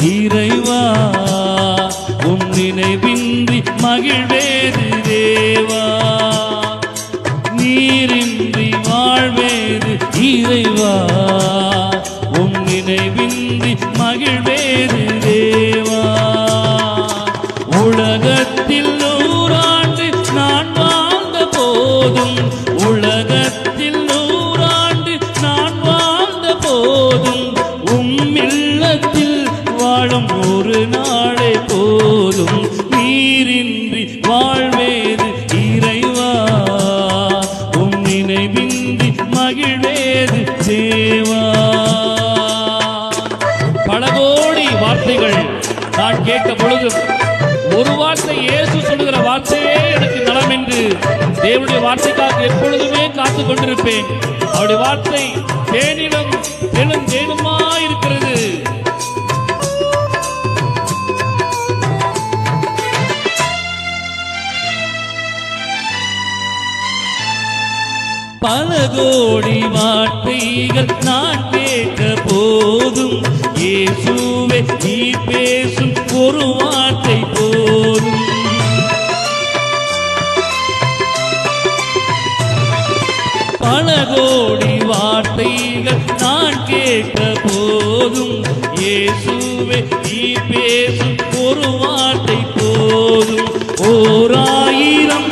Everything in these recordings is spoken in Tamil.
இறைவா உம் நினைவின்றி மகிழ்வேது தேவா. நீரின்றி வாழ்வேது இறைவா உம் நினைவின்றி மகிழ்வேது தேவா. உலகத்தில் நூறாண்டு நான் வாழ்ந்த போதும் உலகத்தில் வார்த்தைகள். நான் கேட்ட பொழுது ஒரு வார்த்தை இயேசு சொல்லுகிற வார்த்தையே எனக்கு நலம் என்று தேவனுடைய வார்த்தைக்காக எப்பொழுதுமே காத்து கொண்டிருப்பேன். அவருடைய வார்த்தை தேனிடம் தேனும் தேனுமா இருக்கிறது. பல கோடி வார்த்தைகள் நான் கேட்ட போதும். இயேசுவே நீ பேசும் ஒரு வார்த்தை போதும். பல கோடி வார்த்தைகள் நான் கேட்ட போதும். இயேசுவே நீ பேசும் ஒரு வார்த்தை போதும். ஓராயிரம்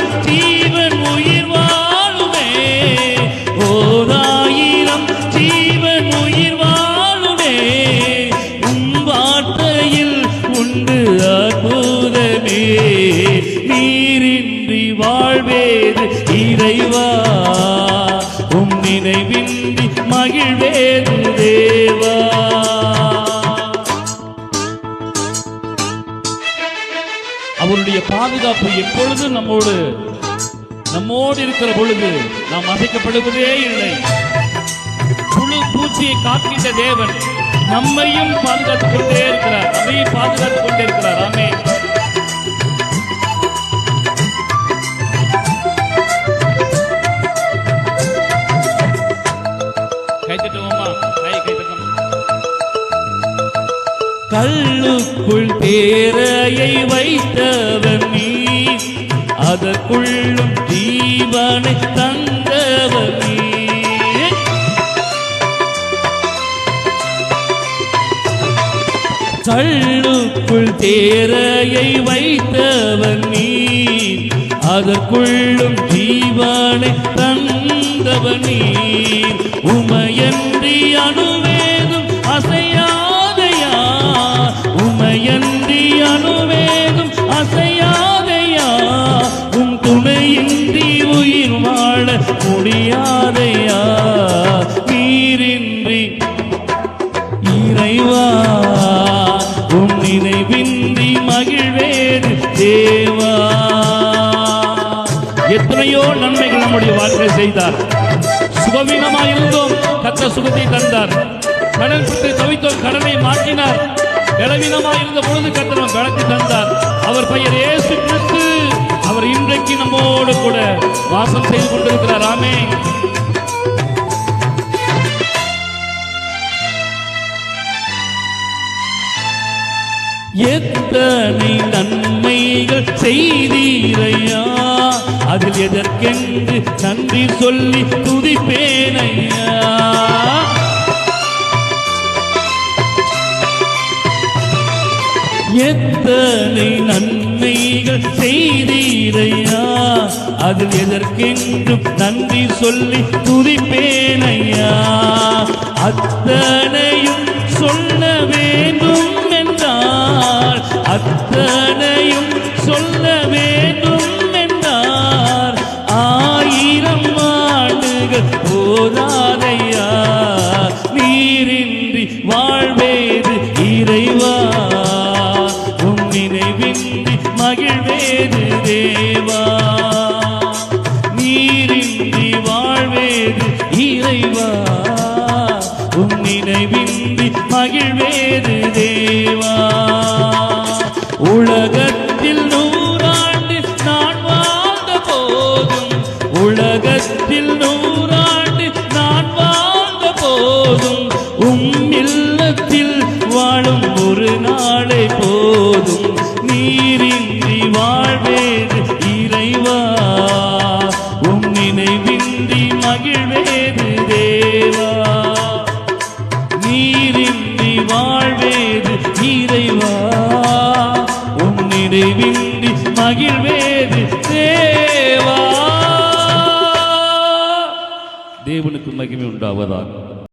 தேவா உம் நினைவின்றி மகிழ்வேது தேவா. அவருடைய பாதுகாப்பு எப்பொழுதும் நம்மோடு நம்மோடு இருக்கிற பொழுது நாம் அசைக்கப்படுவதே இல்லை. புழு பூச்சியை காக்கின்ற தேவன் நம்மையும் பாதுகாத்துக் கொண்டே இருக்கிறார். நம்மையும் பாதுகாத்து கல்லுக்குள் தேரையை வைத்தவன் நீ. அதற்குள்ளும் ஜீவனை தந்தவன் நீ. கல்லுக்குள் தேரையை வைத்தவன் நீ. அதற்குள்ளும் ஜீவனை தந்தவன் நீ. நம்முடைய செய்தார். சுகவீனமாக இருந்தோம். கத்த சுகத்தை தந்தார். கடன் பற்றி தவித்தோம். கடனை மாற்றினார். பலவீனமாயிருந்த பொழுது கத்தனம் விளக்கு தந்தார். அவர் பெயர் ஏசு கிறிஸ்து. அவர் இன்றைக்கு நம்மோடு கூட வாசம் செய்து கொண்டிருக்கிறார். ஆமே எத்தனை நன்மைகள் செய்தீரையா அதில் எதற்கென்று நன்றி சொல்லி துதிப்பேனையா? எத்தனை நன்மைகள் செய்தீரையா? அதில் எதற்கென்றும் நன்றி சொல்லி துதிப்பேனையா? அத்தனையும் சொல்ல வேண்டும் என்றால் அத்தனையும் சொல்ல வேண்டும் போதாதையா நீரின்றி வாழ்வேது இறைவா? உம் நினைவின்றி மகிழ்வேது தேவா? நீரின்றி வாழ்வேது இறைவா? உம் நினைவின்றி மகிழ்வேது தேவா? உலகத்தில் நூறாண்டு நான் வாழ்ந்த போதும் உலகத்தில் நூறு மகிழ்வேது தேவா? நீரின்றி வாழ்வேது இறைவா உன் நிறைவின்றி மகிழ்வேது தேவா? தேவனுக்கு மகிமை உண்டாவதாக.